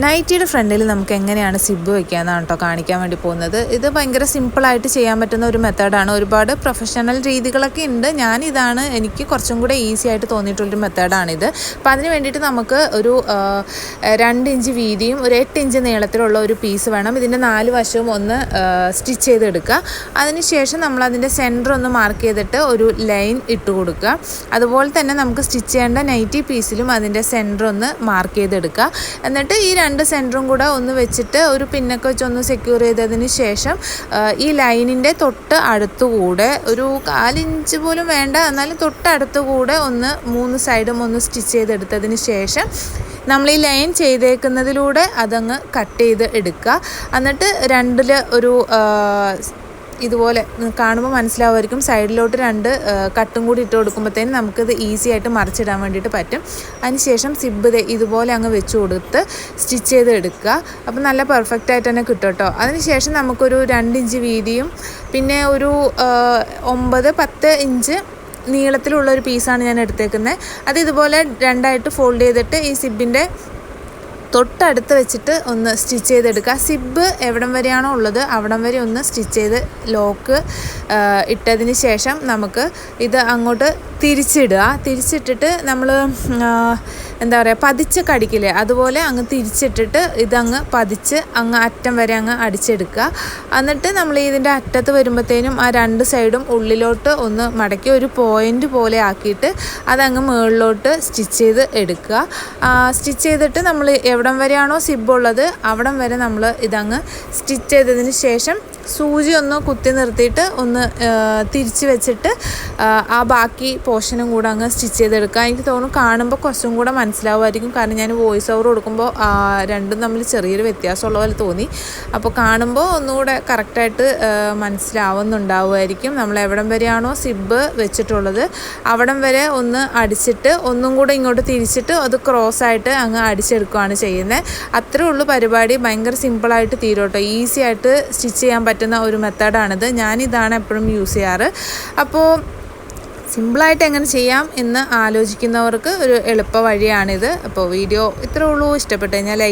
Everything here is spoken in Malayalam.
നൈറ്റിയുടെ ഫ്രണ്ടിൽ നമുക്ക് എങ്ങനെയാണ് സിബ് വയ്ക്കാമെന്നാണ് കേട്ടോ കാണിക്കാൻ വേണ്ടി പോകുന്നത്. ഇത് ഭയങ്കര സിമ്പിളായിട്ട് ചെയ്യാൻ പറ്റുന്ന ഒരു മെത്തേഡാണ് ഒരുപാട് പ്രൊഫഷണൽ രീതികളൊക്കെ ഉണ്ട്. ഞാനിതാണ് എനിക്ക് കുറച്ചും കൂടെ ഈസി ആയിട്ട് തോന്നിയിട്ടുള്ളൊരു മെത്തേഡാണിത് അപ്പം അതിന് വേണ്ടിയിട്ട് നമുക്ക് ഒരു രണ്ട് ഇഞ്ച് വീതിയും ഒരു എട്ട് ഇഞ്ച് നീളത്തിലുള്ള ഒരു പീസ് വേണം. ഇതിന്റെ നാല് വശവും ഒന്ന് സ്റ്റിച്ച് ചെയ്തെടുക്കുക. അതിനുശേഷം നമ്മൾ അതിന്റെ സെന്റർ ഒന്ന് മാർക്ക് ചെയ്തിട്ട് ഒരു ലൈൻ ഇട്ട് കൊടുക്കുക. അതുപോലെ തന്നെ നമുക്ക് സ്റ്റിച്ച് ചെയ്യേണ്ട നൈറ്റി പീസിലും അതിന്റെ സെന്റർ ഒന്ന് മാർക്ക് ചെയ്തെടുക്കുക. എന്നിട്ട് ഈ രണ്ട് സെന്ററും കൂടെ ഒന്ന് വെച്ചിട്ട് ഒരു പിന്നൊക്കെ വെച്ച് ഒന്ന് സെക്യൂർ ചെയ്തതിന് ശേഷം ഈ ലൈനിന്റെ തൊട്ട് അടുത്തുകൂടെ ഒരു കാലിഞ്ച് പോലും വേണ്ട എന്നാലും തൊട്ടടുത്തുകൂടെ ഒന്ന് മൂന്ന് സൈഡും ഒന്ന് സ്റ്റിച്ച് ചെയ്തെടുത്തതിന് ശേഷം നമ്മൾ ഈ ലൈൻ ചെയ്തേക്കുന്നതിലൂടെ അതങ്ങ് കട്ട് ചെയ്ത് എടുക്കുക. എന്നിട്ട് രണ്ടിൽ ഒരു ഇതുപോലെ കാണുമ്പോൾ മനസ്സിലാവുമായിരിക്കും. സൈഡിലോട്ട് രണ്ട് കട്ടും കൂടി ഇട്ട് കൊടുക്കുമ്പോഴത്തേനും നമുക്കിത് ഈസി ആയിട്ട് മറിച്ചിടാൻ വേണ്ടിയിട്ട് പറ്റും. അതിനുശേഷം സിബ് ഇതുപോലെ അങ്ങ് വെച്ച് കൊടുത്ത് സ്റ്റിച്ച് ചെയ്ത് എടുക്കുക. അപ്പം നല്ല പെർഫെക്റ്റ് ആയിട്ട് തന്നെ കിട്ടും കേട്ടോ. അതിനുശേഷം നമുക്കൊരു രണ്ട് ഇഞ്ച് വീതിയും പിന്നെ ഒരു ഒമ്പത് പത്ത് ഇഞ്ച് നീളത്തിലുള്ള ഒരു പീസാണ് ഞാൻ എടുത്തേക്കുന്നത്. അത് ഇതുപോലെ രണ്ടായിട്ട് ഫോൾഡ് ചെയ്തിട്ട് ഈ സിബിന്റെ തൊട്ടടുത്ത് വെച്ചിട്ട് ഒന്ന് സ്റ്റിച്ച് ചെയ്തെടുക്കുക. സിബ് എവിടം വരെയാണോ ഉള്ളത് അവിടം വരെ ഒന്ന് സ്റ്റിച്ച് ചെയ്ത് ലോക്ക് ഇട്ടതിന് ശേഷം നമുക്ക് ഇത് അങ്ങോട്ട് തിരിച്ചിടുക. തിരിച്ചിട്ടിട്ട് നമ്മൾ എന്താ പറയുക പതിച്ച് കടിക്കില്ലേ അതുപോലെ അങ്ങ് തിരിച്ചിട്ടിട്ട് ഇതങ്ങ് പതിച്ച് അങ്ങ് അറ്റം വരെ അങ്ങ് അടിച്ചെടുക്കുക. എന്നിട്ട് നമ്മൾ ഇതിന്റെ അറ്റത്ത് വരുമ്പോഴത്തേനും ആ രണ്ട് സൈഡും ഉള്ളിലോട്ട് ഒന്ന് മടക്കി ഒരു പോയിന്റ് പോലെ ആക്കിയിട്ട് അതങ്ങ് മുകളിലോട്ട് സ്റ്റിച്ച് ചെയ്ത് എടുക്കുക. സ്റ്റിച്ച് ചെയ്തിട്ട് നമ്മൾ എവിടം വരെയാണോ സിബ് ഉള്ളത് അവിടം വരെ നമ്മൾ ഇതങ്ങ് സ്റ്റിച്ച് ചെയ്തതിന് ശേഷം സൂചി ഒന്ന് കുത്തി നിർത്തിയിട്ട് ഒന്ന് തിരിച്ച് വെച്ചിട്ട് ആ, ബാക്കി പോർഷനും കൂടെ അങ്ങ് സ്റ്റിച്ച് ചെയ്തെടുക്കുക. എനിക്ക് തോന്നുന്നു കാണുമ്പോൾ കുറച്ചും കൂടെ മനസ്സിലാവുമായിരിക്കും. കാരണം ഞാൻ വോയിസ് ഓവർ കൊടുക്കുമ്പോൾ രണ്ടും തമ്മിൽ ചെറിയൊരു വ്യത്യാസമുള്ള പോലെ തോന്നി. അപ്പോൾ കാണുമ്പോൾ ഒന്നുകൂടെ കറക്റ്റായിട്ട് മനസ്സിലാവുന്നുണ്ടാവുമായിരിക്കും. നമ്മൾ എവിടം വരെയാണോ സിബ് വെച്ചിട്ടുള്ളത് അവിടം വരെ ഒന്ന് അടിച്ചിട്ട് ഒന്നും കൂടെ ഇങ്ങോട്ട് തിരിച്ചിട്ട് അത് ക്രോസ് ആയിട്ട് അങ്ങ് അടിച്ചെടുക്കുകയാണ് ചെയ്യുന്നത്. അത്രേ ഉള്ളൂ പരിപാടി. ഭയങ്കര സിമ്പിളായിട്ട് തീരോട്ടോ. ഈസി ആയിട്ട് സ്റ്റിച്ച് ചെയ്യാൻ പറ്റുന്ന ഒരു മെത്തേഡാണിത്. ഞാനിതാണ് എപ്പോഴും യൂസ് ചെയ്യാറ്. അപ്പോൾ സിമ്പിളായിട്ട് എങ്ങനെ ചെയ്യാം എന്ന് ആലോചിക്കുന്നവർക്ക് ഒരു എളുപ്പ വഴിയാണിത്. അപ്പോൾ വീഡിയോ ഇത്രേ ഉള്ളൂ. ഇഷ്ടപ്പെട്ടു കഴിഞ്ഞാൽ ലൈക്ക്